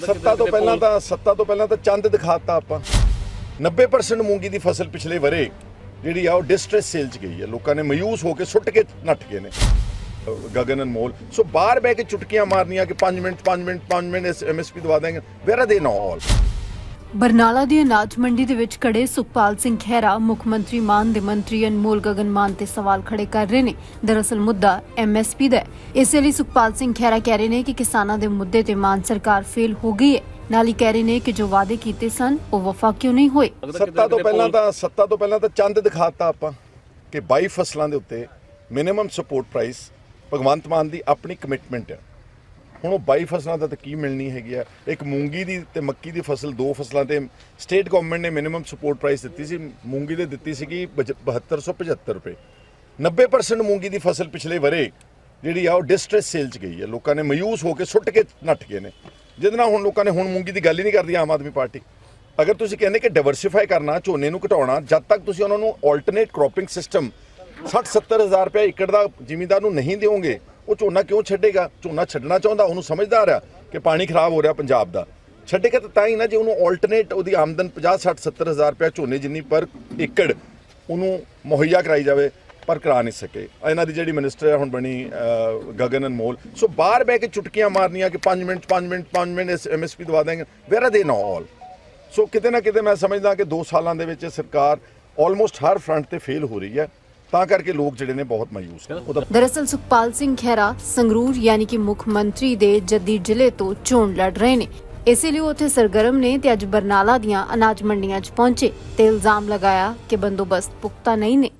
ਲੱਗਦਾ ਸੱਤਾ ਤੋਂ ਪਹਿਲਾਂ ਤਾਂ ਸੱਤਾ ਤੋਂ ਪਹਿਲਾਂ ਤਾਂ ਚੰਦ ਦਿਖਾਤਾ ਆਪਾਂ। 90% ਮੂੰਗੀ ਦੀ ਫਸਲ ਪਿਛਲੇ ਵਰੇ ਜਿਹੜੀ ਆ ਉਹ ਡਿਸਟ੍ਰੈਸ ਸੇਲ ਚ ਗਈ ਹੈ ਲੋਕਾਂ ਨੇ ਮਾਯੂਸ ਹੋ ਕੇ ਸੁੱਟ ਕੇ ਨੱਠ ਗਏ ਨੇ। ਗਗਨ ਅਨਮੋਲ। ਸੋ ਬਾਹਰ ਬਹਿ ਕੇ ਚੁਟਕੀਆਂ ਮਾਰਨੀਆਂ ਕਿ 5 ਮਿੰਟ 5 ਮਿੰਟ 5 ਮਿੰਟ ਐਮਐਸਪੀ ਦਵਾ ਦੇਂਗੇ ਵੇਰ ਆਰ ਦੇ ਨੋ ਆਲ ਬਰਨਾਲਾ ਦੀ ਅਨਾਜ ਮੰਡੀ ਦੇ ਵਿੱਚ ਖੜੇ ਸੁਖਪਾਲ ਸਿੰਘ ਖਹਿਰਾ ਮੁੱਖ ਮੰਤਰੀ ਮਾਨ ਦੇ ਮੰਤਰੀ ਅਨਮੋਲ ਗਗਨ ਮਾਨ ਤੇ ਸਵਾਲ ਖੜੇ ਕਰ ਰਹੇ ਨੇ। ਦਰਅਸਲ ਮੁੱਦਾ ਐਮਐਸਪੀ ਦਾ ਹੈ। ਇਸੇ ਲਈ ਸੁਖਪਾਲ ਸਿੰਘ ਖਹਿਰਾ ਕਹਿ ਰਹੇ ਨੇ ਕਿ ਕਿਸਾਨਾਂ ਦੇ ਮੁੱਦੇ ਤੇ ਮਾਨ ਸਰਕਾਰ ਫੇਲ ਹੋ ਗਈ ਹੈ। ਨਾਲ ਹੀ ਕਹਿ ਰਹੇ ਨੇ ਕਿ ਜੋ ਵਾਅਦੇ ਕੀਤੇ ਸਨ ਉਹ ਵਫਾ ਕਿਉਂ ਨਹੀਂ ਹੋਏ? ਸੱਤਾ ਤੋਂ ਪਹਿਲਾਂ ਤਾਂ ਸੱਤਾ ਤੋਂ ਪਹਿਲਾਂ ਤਾਂ ਚੰਦ ਦਿਖਾਤਾ ਆਪਾਂ ਕਿ 22 ਫਸਲਾਂ ਦੇ ਉੱਤੇ minimum support price Bhagwant Mann ਦੀ ਆਪਣੀ ਕਮਿਟਮੈਂਟ ਹੈ। ਹੁਣ ਉਹ ਬਾਈ ਫਸਲਾਂ ਦਾ ਤਾਂ ਕੀ ਮਿਲਣੀ ਹੈਗੀ ਆ? ਇੱਕ ਮੂੰਗੀ ਦੀ ਤੇ ਮੱਕੀ ਦੀ ਫਸਲ, ਦੋ ਫਸਲਾਂ ਤੇ ਸਟੇਟ ਗਵਰਨਮੈਂਟ ਨੇ ਮਿਨੀਮਮ ਸਪੋਰਟ ਪ੍ਰਾਈਸ ਦਿੱਤੀ ਸੀ, ਮੂੰਗੀ ਦੇ ਦਿੱਤੀ ਸੀਗੀ ਬਜ- 7275 ਰੁਪਏ। 90% ਮੂੰਗੀ ਦੀ ਫਸਲ ਪਿਛਲੇ ਵਰੇ ਜਿਹੜੀ ਆ ਉਹ ਡਿਸਟ੍ਰੈਸ ਸੇਲ ਚ ਗਈ ਹੈ ਲੋਕਾਂ ਨੇ ਮਾਯੂਸ ਹੋ ਕੇ ਸੁੱਟ ਕੇ ਨੱਠ ਗਏ ਨੇ। ਜਿਹਦੇ ਨਾਲ ਹੁਣ ਲੋਕਾਂ ਨੇ ਹੁਣ ਮੂੰਗੀ ਦੀ ਗੱਲ ਹੀ ਨਹੀਂ ਕਰਦੀ ਆਮ ਆਦਮੀ ਪਾਰਟੀ। ਅਗਰ ਤੁਸੀਂ ਕਹਿੰਦੇ ਕਿ ਡਾਈਵਰਸਿਫਾਈ ਕਰਨਾ, ਝੋਨੇ ਨੂੰ ਘਟਾਉਣਾ, ਜਦ ਤੱਕ ਤੁਸੀਂ ਉਹਨਾਂ ਨੂੰ ਆਲਟਰਨੇਟ ਕ੍ਰੋਪਿੰਗ ਸਿਸਟਮ 60 70 ਹਜ਼ਾਰ ਰੁਪਏ ਏਕੜ ਦਾ ਜ਼ਿਮੀਂਦਾਰ ਨੂੰ ਨਹੀਂ ਦਿਓਗੇ ਉਹ ਝੋਨਾ ਕਿਉਂ ਛੱਡੇਗਾ? ਝੋਨਾ ਛੱਡਣਾ ਚਾਹੁੰਦਾ, ਉਹਨੂੰ ਸਮਝਦਾ ਆ ਕਿ ਪਾਣੀ ਖਰਾਬ ਹੋ ਰਿਹਾ ਪੰਜਾਬ ਦਾ। ਛੱਡੇਗਾ ਤਾਂ ਤਾਂ ਹੀ ਨਾ ਜੇ ਉਹਨੂੰ ਆਲਟਰਨੇਟ ਉਹਦੀ ਆਮਦਨ 50 60 70 ਹਜ਼ਾਰ ਰੁਪਏ ਝੋਨੇ ਜਿੰਨੀ ਪਰ ਏਕੜ ਉਹਨੂੰ ਮੁਹੱਈਆ ਕਰਾਈ ਜਾਵੇ, ਪਰ ਕਰਾ ਨਹੀਂ ਸਕੇ। ਇਹਨਾਂ ਦੀ ਜਿਹੜੀ ਮਿਨਿਸਟਰ ਹੁਣ ਬਣੀ ਗਗਨ ਅਨਮੋਲ। ਸੋ ਬਾਹਰ ਬਹਿ ਕੇ ਚੁਟਕੀਆਂ ਮਾਰਨੀਆਂ ਕਿ 5 ਮਿੰਟ 5 ਮਿੰਟ 5 ਮਿੰਟ ਇਸ ਐਮਐਸਪੀ ਦਵਾ ਦੇਂਗੇ ਵੇਰ ਆਰ ਦੇ ਨੋ ਆਲ ਸੋ ਕਿਤੇ ਨਾ ਕਿਤੇ ਮੈਂ ਸਮਝਦਾ ਕਿ 2 ਸਾਲਾਂ ਦੇ ਵਿੱਚ ਸਰਕਾਰ ਆਲਮੋਸਟ ਹਰ ਫਰੰਟ ਤੇ ਫੇਲ ਹੋ ਰਹੀ ਹੈ। ਤਾਂ ਕਰਕੇ ਲੋਕ ਜਿਹੜੇ ਨੇ ਬਹੁਤ ਮਾਯੂਸ ਨੇ। ਉਹਦਾ ਦਰਅਸਲ ਸੁਖਪਾਲ ਸਿੰਘ ਖਹਿਰਾ ਸੰਗਰੂਰ ਯਾਨੀ ਕਿ ਮੁੱਖ ਮੰਤਰੀ ਦੇ ਜੱਦੀ ਜ਼ਿਲ੍ਹੇ ਤੋਂ ਚੋਣ ਲੜ ਰਹੇ ਨੇ। ਇਸੇ ਲਈ ਉਹ ਉੱਥੇ ਸਰਗਰਮ ਨੇ ਤੇ ਅੱਜ ਬਰਨਾਲਾ ਦੀਆਂ ਅਨਾਜ ਮੰਡੀਆਂ 'ਚ ਪਹੁੰਚੇ ਤੇ ਇਲਜ਼ਾਮ ਲਗਾਇਆ ਕਿ ਬੰਦੋਬਸਤ ਪੁਖਤਾ ਨਹੀਂ ਨੇ।